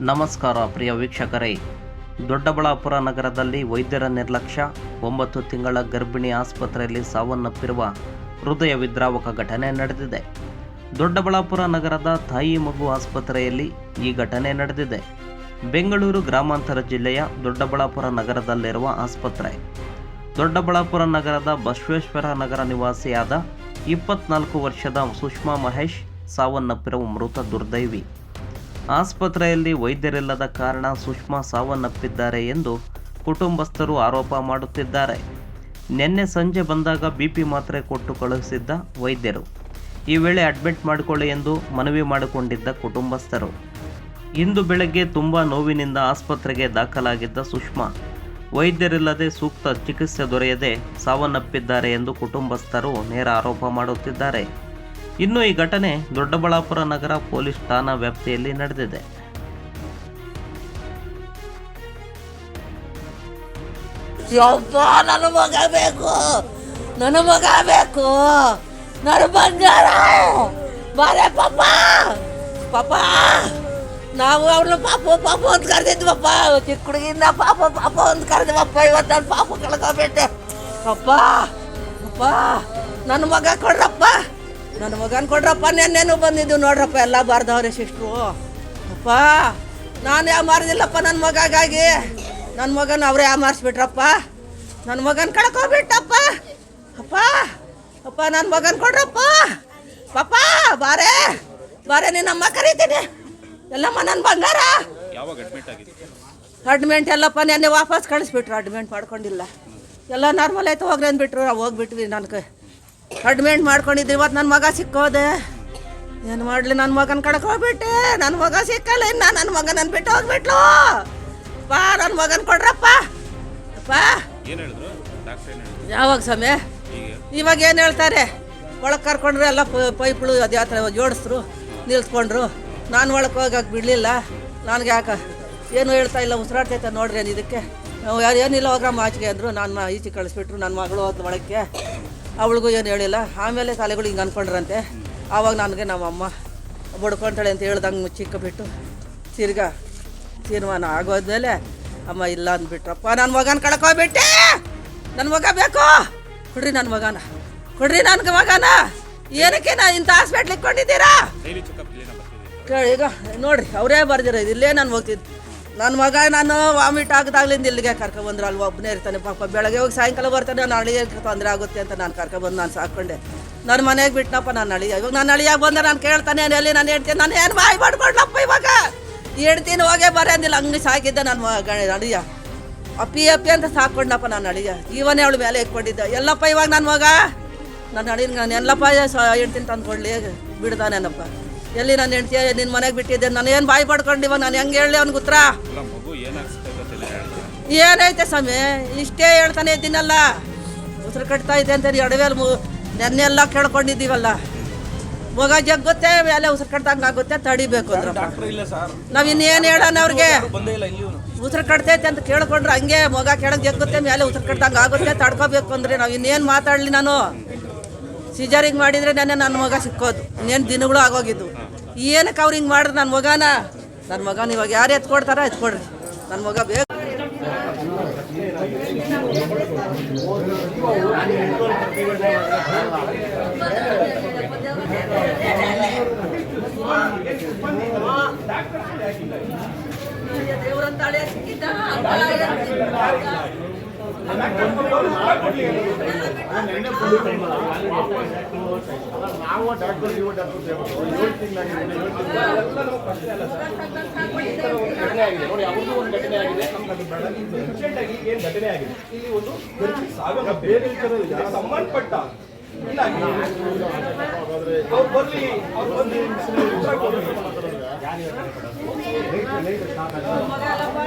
ನಮಸ್ಕಾರ ಪ್ರಿಯ ವೀಕ್ಷಕರೇ. ದೊಡ್ಡಬಳ್ಳಾಪುರ ನಗರದಲ್ಲಿ ವೈದ್ಯರ ನಿರ್ಲಕ್ಷ್ಯ, ಒಂಬತ್ತು ತಿಂಗಳ ಗರ್ಭಿಣಿ ಆಸ್ಪತ್ರೆಯಲ್ಲಿ ಸಾವನ್ನಪ್ಪಿರುವ ಹೃದಯ ವಿದ್ರಾವಕ ಘಟನೆ ನಡೆದಿದೆ. ದೊಡ್ಡಬಳ್ಳಾಪುರ ನಗರದ ತಾಯಿ ಮಗು ಆಸ್ಪತ್ರೆಯಲ್ಲಿ ಈ ಘಟನೆ ನಡೆದಿದೆ. ಬೆಂಗಳೂರು ಗ್ರಾಮಾಂತರ ಜಿಲ್ಲೆಯ ದೊಡ್ಡಬಳ್ಳಾಪುರ ನಗರದಲ್ಲಿರುವ ಆಸ್ಪತ್ರೆ. ದೊಡ್ಡಬಳ್ಳಾಪುರ ನಗರದ ಬಸವೇಶ್ವರ ನಗರ ನಿವಾಸಿಯಾದ ಇಪ್ಪತ್ನಾಲ್ಕು ವರ್ಷದ ಸುಷ್ಮಾ ಮಹೇಶ್ ಸಾವನ್ನಪ್ಪಿರುವ ಮೃತ ದುರ್ದೈವಿ. ಆಸ್ಪತ್ರೆಯಲ್ಲಿ ವೈದ್ಯರಿಲ್ಲದ ಕಾರಣ ಸುಷ್ಮಾ ಸಾವನ್ನಪ್ಪಿದ್ದಾರೆ ಎಂದು ಕುಟುಂಬಸ್ಥರು ಆರೋಪ ಮಾಡುತ್ತಿದ್ದಾರೆ. ನಿನ್ನೆ ಸಂಜೆ ಬಂದಾಗ ಬಿ ಪಿ ಮಾತ್ರೆ ಕೊಟ್ಟು ಕಳುಹಿಸಿದ್ದ ವೈದ್ಯರು. ಈ ವೇಳೆ ಅಡ್ಮಿಟ್ ಮಾಡಿಕೊಳ್ಳಿ ಎಂದು ಮನವಿ ಮಾಡಿಕೊಂಡಿದ್ದ ಕುಟುಂಬಸ್ಥರು. ಇಂದು ಬೆಳಗ್ಗೆ ತುಂಬ ನೋವಿನಿಂದ ಆಸ್ಪತ್ರೆಗೆ ದಾಖಲಾಗಿದ್ದ ಸುಷ್ಮಾ, ವೈದ್ಯರಿಲ್ಲದೆ ಸೂಕ್ತ ಚಿಕಿತ್ಸೆ ದೊರೆಯದೆ ಸಾವನ್ನಪ್ಪಿದ್ದಾರೆ ಎಂದು ಕುಟುಂಬಸ್ಥರು ನೇರ ಆರೋಪ ಮಾಡುತ್ತಿದ್ದಾರೆ. ಇನ್ನು ಈ ಘಟನೆ ದೊಡ್ಡಬಳ್ಳಾಪುರ ನಗರ ಪೊಲೀಸ್ ಠಾಣಾ ವ್ಯಾಪ್ತಿಯಲ್ಲಿ ನಡೆದಿದೆ. ನನ್ನ ಮಗ ಬೇಕು, ನನ್ನ ಮಗ ಬೇಕು. ಪಾಪ. ನಾವು ಅವ್ರನ್ನ ಪಾಪ ಪಾಪ ಅಂತ ಕರೆದಿದ್ವಪ್ಪ ಚಿಕ್ಕ ಹುಡುಗಿಂದ ಪಾಪ ಪಾಪ ಅಂತ ಕರೆದ್ವಪ್ಪ ಇವತ್ತು ನಾನು ಪಾಪ ಕಳ್ಕೊಬಿಟ್ಟೆ. ಅಪ್ಪ ಅಪ್ಪ ನನ್ನ ಮಗ ಕೊಡ್ರಪ್ಪ. ನನ್ನ ಮಗನ ಕೊಡ್ರಪ್ಪ ನೆನ್ನೇನು ಬಂದಿದ್ದು ನೋಡ್ರಪ್ಪ ಎಲ್ಲ ಬಾರ್ದವ್ರೆ ಸಿಸ್ಟ್ರು. ಅಪ್ಪ ನಾನು ಯಾವ ಮಾರಿದಿಲ್ಲಪ್ಪ ನನ್ನ ಮಗಾಗಿ ನನ್ನ ಮಗನ ಅವರೇ ಯಾವ ಮಾರಿಸ್ಬಿಟ್ರಪ್ಪ? ನನ್ನ ಮಗನ ಕಳ್ಕೊಬಿಟ್ಟಪ್ಪ ಅಪ್ಪ ಅಪ್ಪ ನನ್ನ ಮಗನ ಕೊಡ್ರಪ್ಪ. ಪಾಪ ಬಾರೆ ಬಾರೆ ನಿನ್ನಮ್ಮ ಕರೀತೀನಿ. ಎಲ್ಲಮ್ಮ ನನ್ನ ಬಂಗಾರ. ಯಾವಾಗ ಅಡ್ಮಿಟ್ ಆಗಿದ್ದು? ಅಡ್ಮಿಂಟ್ ಎಲ್ಲಪ್ಪ ನೆನ್ನೆ ವಾಪಸ್ ಕಳಿಸ್ಬಿಟ್ರು ಅಡ್ಮೆಂಟ್ ಮಾಡ್ಕೊಂಡಿಲ್ಲ. ಎಲ್ಲ ನಾರ್ಮಲ್ ಆಯ್ತು ಹೋಗ್ರಿ ಅಂದ್ಬಿಟ್ರು ನಾವು ಹೋಗ್ಬಿಟ್ವಿ ನನಗೆ. ಅಡ್ಮಿಂಟ್ ಮಾಡ್ಕೊಂಡಿದ್ದೆ ಇವತ್ತು ನನ್ನ ಮಗ ಸಿಕ್ಕೋದೆ. ಏನು ಮಾಡಲಿ ನನ್ನ ಮಗನ ಕಡೆಗೆ ಹೋಗ್ಬಿಟ್ಟೆ. ನನ್ನ ಮಗ ಸಿಕ್ಕಲ್ಲ ಇನ್ನು ನನ್ನ ಮಗನ ಬಿಟ್ಟು ಹೋಗ್ಬಿಟ್ಲು. ಪಾ ನನ್ನ ಮಗನ ಕೊಡ್ರಪ್ಪ. ಏನು ಯಾವಾಗ ಸಮಯ ಇವಾಗ ಏನು ಹೇಳ್ತಾರೆ? ಒಳಗೆ ಕರ್ಕೊಂಡ್ರೆ ಎಲ್ಲ ಪೈಪ್ಗಳು ಅದು ಯಾವ ಥರ ಜೋಡಿಸ್ರು ನಿಲ್ಸ್ಕೊಂಡ್ರು. ನಾನು ಒಳಗೆ ಹೋಗಕ್ಕೆ ಬಿಡಲಿಲ್ಲ. ನನಗೆ ಯಾಕೆ ಏನು ಹೇಳ್ತಾ ಇಲ್ಲ ಉಸಿರಾಡ್ತೈತೆ ನೋಡ್ರಿ ಏನು ಇದಕ್ಕೆ. ನಾವು ಯಾರು ಏನಿಲ್ಲ ಹೋಗ್ರಮ್ಮ ಆಚೆಗೆ ಅಂದರು. ನಾನು ಈಚೆ ಕಳಿಸ್ಬಿಟ್ರು ನನ್ನ ಮಗಳು ಹೋದ ಒಳಕ್ಕೆ. ಅವಳಿಗೂ ಏನು ಹೇಳಿಲ್ಲ. ಆಮೇಲೆ ತಲೆಗಳು ಹಿಂಗೆ ಅಂದ್ಕೊಂಡ್ರಂತೆ ಆವಾಗ ನನಗೆ ನಮ್ಮಮ್ಮ ಬಡ್ಕೊಂತಾಳೆ ಅಂತ ಹೇಳ್ದಂಗೆ ಮುಚ್ಚಿಕ್ಕಬಿಟ್ಟು ತಿರ್ಗಾ ತೀರ್ಮಾನ ಆಗೋದ್ಮೇಲೆ ಅಮ್ಮ ಇಲ್ಲ ಅಂದ್ಬಿಟ್ರಪ್ಪ ನನ್ನ ಮಗನ ಕಳ್ಕೊಬಿಟ್ಟೆ! ನನ್ನ ಮಗ ಬೇಕು! ಕೊಡ್ರಿ ನನ್ನ ಮಗನ. ಕೊಡ್ರಿ ನನ್ಗೆ ಮಗನ. ಏನಕ್ಕೆ ನಾ ಇಂಥ ಹಾಸ್ಪಿಟ್ಲಿಗೆ ಕೊಂಡಿದ್ದೀರಾ? ಈಗ ನೋಡ್ರಿ ಅವರೇ ಬರ್ದಿರೋದು. ಇಲ್ಲೇ ನಾನು ಹೋಗ್ತಿದ್ದು ನನ್ನ ಮಗ ನಾನು ವಾಮಿಟ್ ಆಗದಾಗ್ಲಿಂದ ಇಲ್ಲಿಗೆ ಕರ್ಕೊಬಂದ್ರು ಅಲ್ಲಿ ಒಬ್ಬನೇ ಇರ್ತಾನೆ ಪಾಪ. ಬೆಳಗ್ಗೆ ಹೋಗಿ ಸಾಯಂಕಾಲ ಬರ್ತಾನೆ, ನಾನು ಅಳಿಯ ತೊಂದರೆ ಆಗುತ್ತೆ ಅಂತ ನಾನು ಕರ್ಕೊಬಂದು ನಾನು ಸಾಕೊಂಡೆ ನನ್ನ ಮನೆಗೆ ಬಿಟ್ಟನಪ್ಪ ನಾನು ಅಳಿಯ. ಇವಾಗ ನಾನು ಅಳಿಯಾಗ ಬಂದ್ರೆ ನಾನು ಕೇಳ್ತಾನೆ ಎಲ್ಲಿ ನಾನು ಹೇಳ್ತೀನಿ ನಾನು ಏನು ಬಾಯಿ ಮಾಡ್ಕೊಂಡ್ಲಪ್ಪ ಇವಾಗ? ಹೇಳ್ತೀನಿ ಹೋಗೇ ಬರೇ ಅಂದಿಲ್ಲ. ಅಂಗಡಿ ಸಾಕಿದ್ದೆ ನನ್ನ ಮಗ ಅಳಿಯ. ಅಪ್ಪಿ ಅಪ್ಪಿ ಅಂತ ಸಾಕೊಂಡಪ್ಪ ನಾನು ಅಳಿಯ. ಇವನೇ ಅವಳು ಮೇಲೆ ಇಟ್ಕೊಂಡಿದ್ದೆ. ಎಲ್ಲಪ್ಪ ಇವಾಗ ನನ್ನ ಮಗ? ನನ್ನ ಅಳಿನ ನಾನು ಎಲ್ಲಪ್ಪ ಹೇಳ್ತೀನಿ ತಂದ್ಕೊಡ್ಲಿ? ಬಿಡ್ದಾನೇನಪ್ಪ? ಎಲ್ಲಿ ನಾನು ಹೆಂಡತಿಯ ನಿನ್ನ ಮನೆಗೆ ಬಿಟ್ಟಿದ್ದೆ ನಾನು ಏನು ಬಾಯಿ ಪಡ್ಕೊಂಡಿವ ನಾನು ಹೆಂಗೆ ಹೇಳಲಿ ಅವ್ನಿಗೆ ಉತ್ತರ? ಏನೈತೆ ಸ್ವಾಮಿ? ಇಷ್ಟೇ ಹೇಳ್ತಾನೆ ಇದ್ದೀನಲ್ಲ. ಉಸಿರು ಕಟ್ತಾ ಇದೆ ಅಂತ ಎಡವೇಲ್ ಮು ನೆನ್ನೆಲ್ಲ ಕೇಳ್ಕೊಂಡಿದ್ದೀವಲ್ಲ. ಮಗ ಜಗ್ಗುತ್ತೆ ಮೇಲೆ ಉಸಿರು ಕಟ್ದಂಗೆ ಆಗುತ್ತೆ ತಡಿಬೇಕು ಅಂದ್ರೆ. ನಾವು ಇನ್ನೇನು ಹೇಳೋಣ ಅವ್ರಿಗೆ? ಉಸಿರು ಕಟ್ತೈತೆ ಅಂತ ಕೇಳ್ಕೊಂಡ್ರೆ ಹಂಗೆ ಮಗ ಕೆಳಗೆ ಜಗ್ಗುತ್ತೆ ಮೇಲೆ ಉಸಿರು ಕಟ್ದಂಗೆ ಆಗುತ್ತೆ ತಡ್ಕೋಬೇಕು ಅಂದ್ರೆ ನಾವು ಇನ್ನೇನು ಮಾತಾಡಲಿ ನಾನು? ಸಿಜರಿಂಗ್ ಮಾಡಿದರೆ ನೆನ್ನೆ ನನ್ನ ಮಗ ಸಿಕ್ಕೋದು. ಇನ್ನೇನು ದಿನಗಳು ಆಗೋಗಿದ್ದು ಏನಕ್ಕೆ ಅವ್ರು ಹಿಂಗೆ ಮಾಡಿದ್ರೆ ನನ್ನ ಮಗನ? ನನ್ನ ಮಗನ ಇವಾಗ ಯಾರು ಎತ್ಕೊಡ್ತಾರ ಎತ್ಕೊಡ್ರಿ. ನನ್ನ ಮಗ ಬೇಕು ಇಲ್ಲಿ ಒಂದು ಗರ್ಭಿಣಿ ಸಾಗರ ಬೇರೆ ವಿಚಾರದಲ್ಲಿ ಸಂಬಂಧಪಟ್ಟ ಇಲ್ಲ ಅವ್ರು ಬರ್ಲಿ ಅವ್ರು ಬಂದು ಉತ್ತರ ಕೊಡ್ಲಿ. ಮಗ ಅಲ್ಲಪ್ಪ.